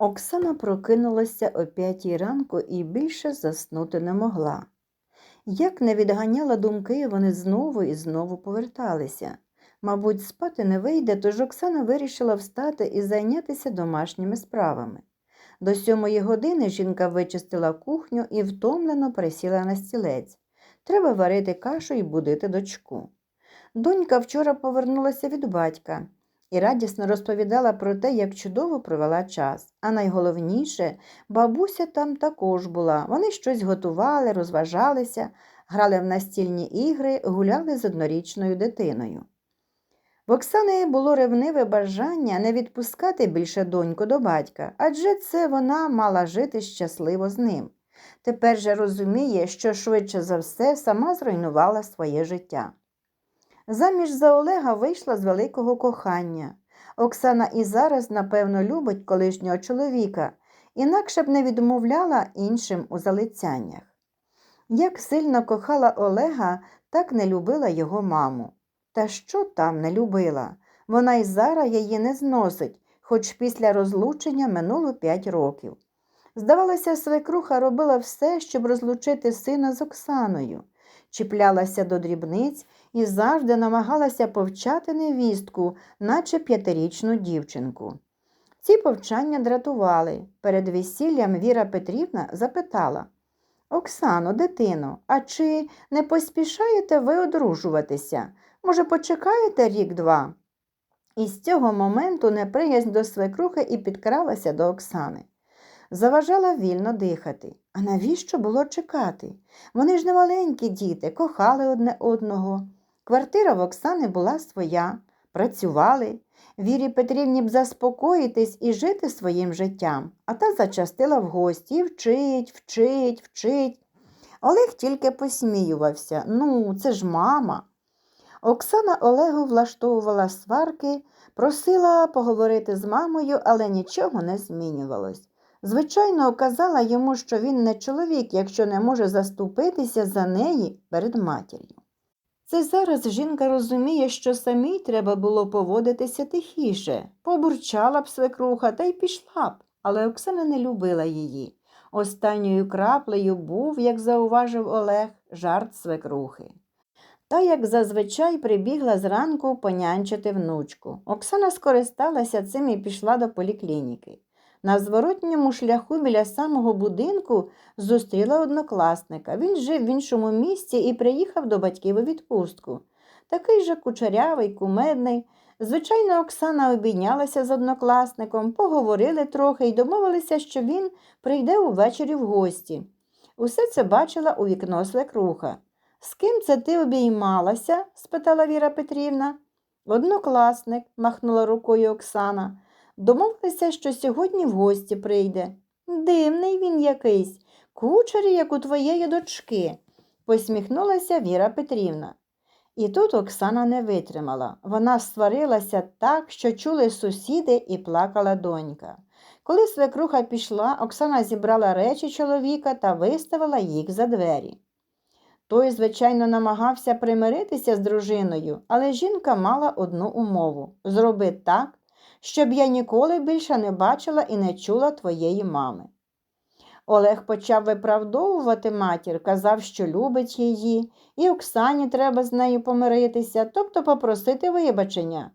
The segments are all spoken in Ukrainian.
Оксана прокинулася о п'ятій ранку і більше заснути не могла. Як не відганяла думки, вони знову і знову поверталися. Мабуть, спати не вийде, тож Оксана вирішила встати і зайнятися домашніми справами. До сьомої години жінка вичистила кухню і втомлено присіла на стілець. Треба варити кашу і будити дочку. Донька вчора повернулася від батька і радісно розповідала про те, як чудово провела час. А найголовніше, бабуся там також була. Вони щось готували, розважалися, грали в настільні ігри, гуляли з однорічною дитиною. В Оксани було ревниве бажання не відпускати більше доньку до батька, адже це вона мала жити щасливо з ним. Тепер же розуміє, що швидше за все сама зруйнувала своє життя. Заміж за Олега вийшла з великого кохання. Оксана і зараз, напевно, любить колишнього чоловіка, інакше б не відмовляла іншим у залицяннях. Як сильно кохала Олега, так не любила його маму. Та що там не любила? Вона й зараз її не зносить, хоч після розлучення минуло п'ять років. Здавалося, свекруха робила все, щоб розлучити сина з Оксаною, чіплялася до дрібниць і завжди намагалася повчати невістку, наче п'ятирічну дівчинку. Ці повчання дратували. Перед весіллям Віра Петрівна запитала Оксано, дитино, а чи не поспішаєте ви одружуватися? Може, почекаєте рік-два? І з цього моменту неприязнь до свекрухи і підкралася до Оксани. Заважала вільно дихати. А навіщо було чекати? Вони ж не маленькі діти, кохали одне одного. Квартира в Оксани була своя, працювали. Вірі Петрівні б заспокоїтись і жити своїм життям, а та зачастила в гості і вчить, вчить, вчить. Олег тільки посміювався. Ну, це ж мама. Оксана Олегу влаштовувала сварки, просила поговорити з мамою, але нічого не змінювалось. Звичайно, казала йому, що він не чоловік, якщо не може заступитися за неї перед матір'ю. Це зараз жінка розуміє, що самій треба було поводитися тихіше, побурчала б свекруха та й пішла б, але Оксана не любила її. Останньою краплею був, як зауважив Олег, жарт свекрухи. Та, як зазвичай, прибігла зранку понянчити внучку. Оксана скористалася цим і пішла до поліклініки. На зворотньому шляху біля самого будинку зустріла однокласника. Він жив в іншому місці і приїхав до батьків у відпустку. Такий же кучерявий, кумедний. Звичайно, Оксана обійнялася з однокласником, поговорили трохи і домовилися, що він прийде увечері в гості. Усе це бачила у вікно свекруха. З ким це ти обіймалася? спитала Віра Петрівна. Однокласник, махнула рукою Оксана. Домовилися, що сьогодні в гості прийде. Дивний він якийсь, кучері, як у твоєї дочки, посміхнулася Віра Петрівна. І тут Оксана не витримала. Вона сварилася так, що чули сусіди і плакала донька. Коли свекруха пішла, Оксана зібрала речі чоловіка та виставила їх за двері. Той, звичайно, намагався примиритися з дружиною, але жінка мала одну умову зроби так, щоб я ніколи більше не бачила і не чула твоєї мами. Олег почав виправдовувати матір, казав, що любить її, і Оксані треба з нею помиритися, тобто попросити вибачення.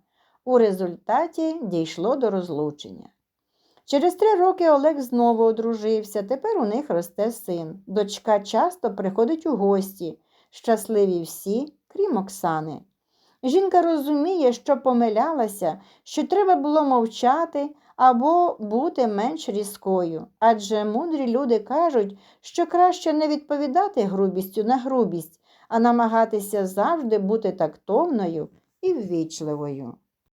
У результаті дійшло до розлучення. Через три роки Олег знову одружився, тепер у них росте син. Дочка часто приходить у гості, щасливі всі, крім Оксани. Жінка розуміє, що помилялася, що треба було мовчати або бути менш різкою, адже мудрі люди кажуть, що краще не відповідати грубістю на грубість, а намагатися завжди бути тактовною і ввічливою.